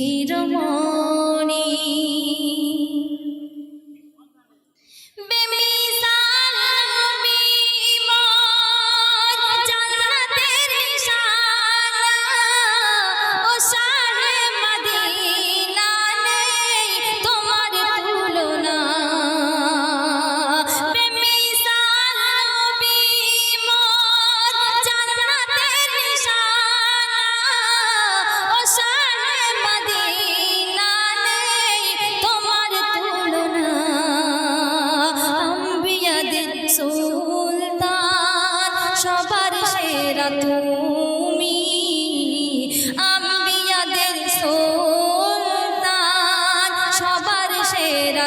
চিরমণি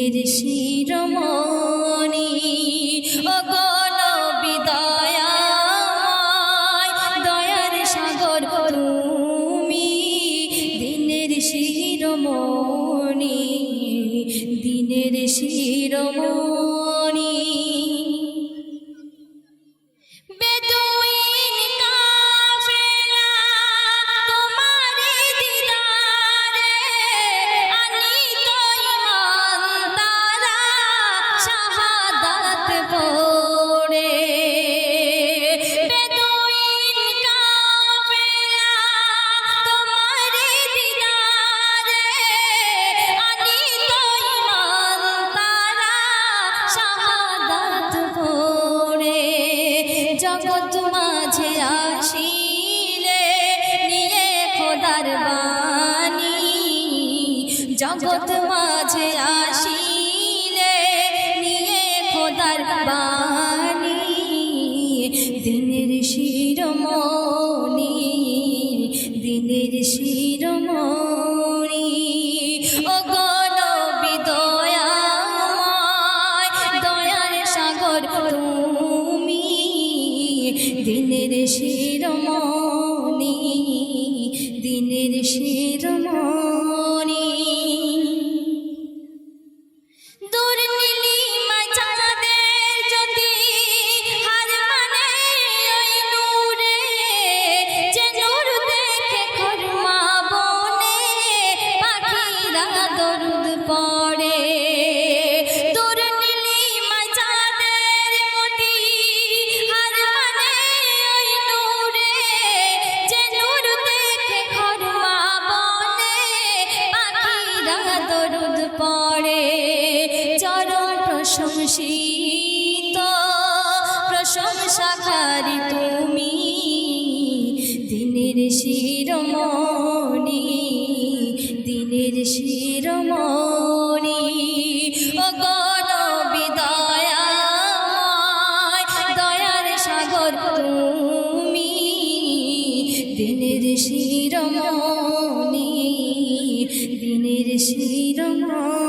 পীর শিরমণি অগণ বিদয় দয়ার সাগর তুমি দিনের শিরমণি দিনের শিরমণি। তার বাণী জগৎ মাঝে আসিলে নিয়ে খোদার বাণী। দিনের শিরমণি দিনের শিরমণি ও গণবি দয়াময়, দয়ার সাগর তুমি দিনের শির প্রশংসিত, প্রশংসাকারী তুমি। দিনের শিরমণি দিনের শিরমণি, ও গণবি দয়া দয়ার সাগর তুমি। দিনের শিরমণি দিনের শিরমণি।